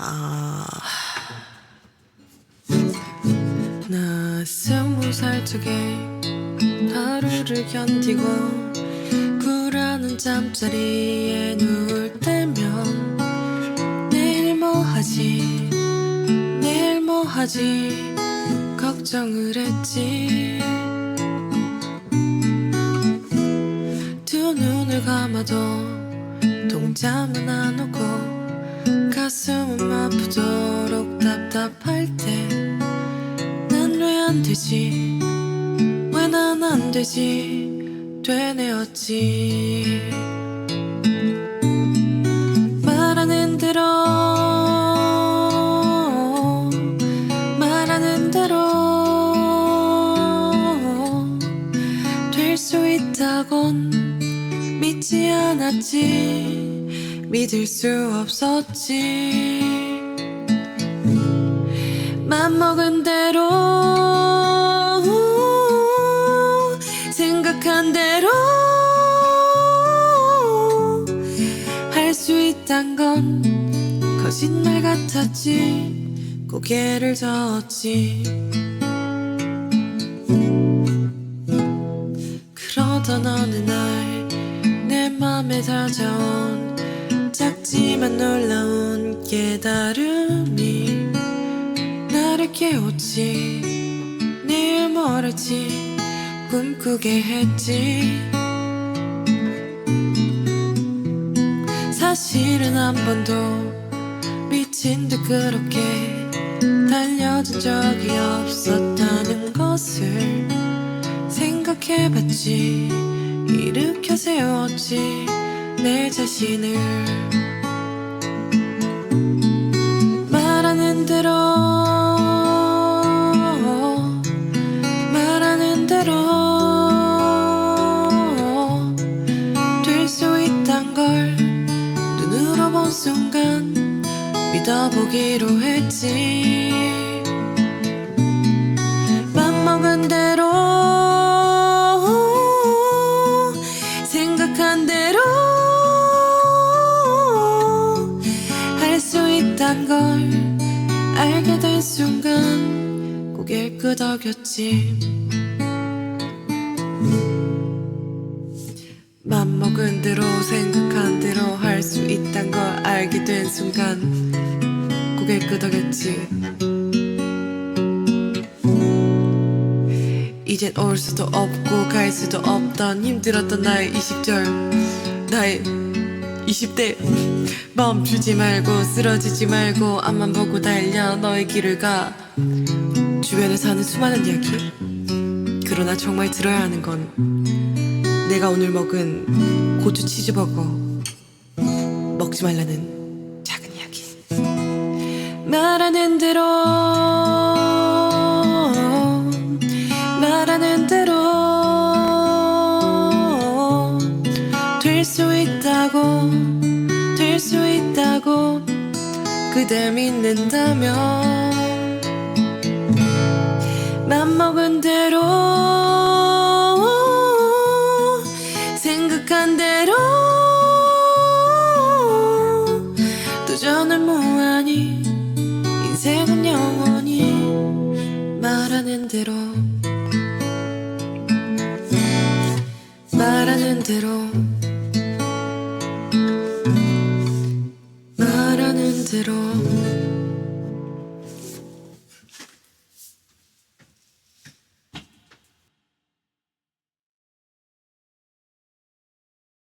아. 나 스무 살 적에 하루를 견디고 불안한 잠자리에 누울 때면 내일 뭐 하지? 내일 뭐 하지? 걱정을 했지. 두 눈을 감아도 동잠은 안 오고 가슴은 아프도록 답답할 때 난 왜 안 되지? 왜 난 안 되지? 되뇌었지. 말하는 대로 말하는 대로 될 수 있다곤 믿지 않았지 믿을 수 없었지. 맘먹은 대로 생각한 대로 할 수 있단 건 거짓말 같았지. 고개를 저었지. 그러던 어느 날 내 맘에 다가온 작지만 놀라운 깨달음이 나를 깨웠지. 내일 뭘 할지. 꿈꾸게 했지. 사실은 한 번도 미친 듯 그렇게 달려든 적이 없었다는 것을 생각해봤지. 일으켜 세웠지. 내 자신을 순간 믿어보기로 했지. 맘 먹은 대로 생각한 대로 할 수 있단 걸 알게 된 순간 고개 끄덕였지 순간 고개 끄덕였지. 이젠 올 수도 없고 갈 수도 없던 힘들었던 나의 20절 나의 20대. 멈추지 말고 쓰러지지 말고 앞만 보고 달려 너의 길을 가. 주변에 사는 수많은 이야기. 그러나 정말 들어야 하는 건 내가 오늘 먹은 고추 치즈버거. 먹지 말라는 말하는 대로 말하는 대로 될 수 있다고 될 수 있다고 그대 믿는다면 맘먹은 대로 생각한 대로 도전을 무한히 대로 말하는 대로 말하는 대로